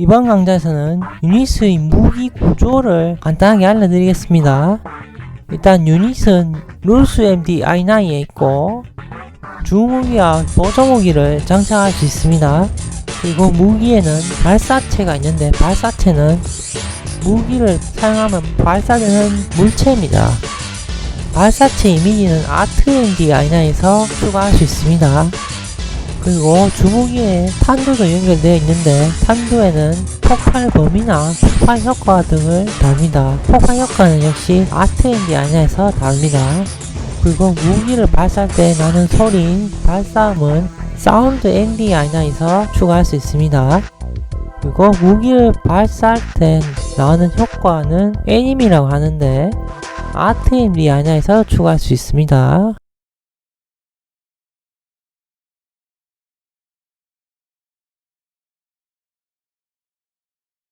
이번 강좌에서는 유닛의 무기 구조를 간단하게 알려드리겠습니다. 일단 유닛은 룰스 MD i9에 있고 주무기와 보조무기를 장착할 수 있습니다. 그리고 무기에는 발사체가 있는데 발사체는 무기를 사용하면 발사되는 물체입니다. 발사체 이미지는 아트 MD i9에서 추가할 수 있습니다. 그리고 주무기에 탄도도 연결되어 있는데 탄도에는 폭발 범위나 폭발 효과 등을 다룹니다. 폭발 효과는 역시 아트 앤디 아니아에서 다룹니다. 그리고 무기를 발사할 때 나는 소리인 발사음은 사운드 앤디 아니아에서 추가할 수 있습니다. 그리고 무기를 발사할 때 나오는 효과는 애니미라고 하는데 아트 앤디 아니아에서 추가할 수 있습니다.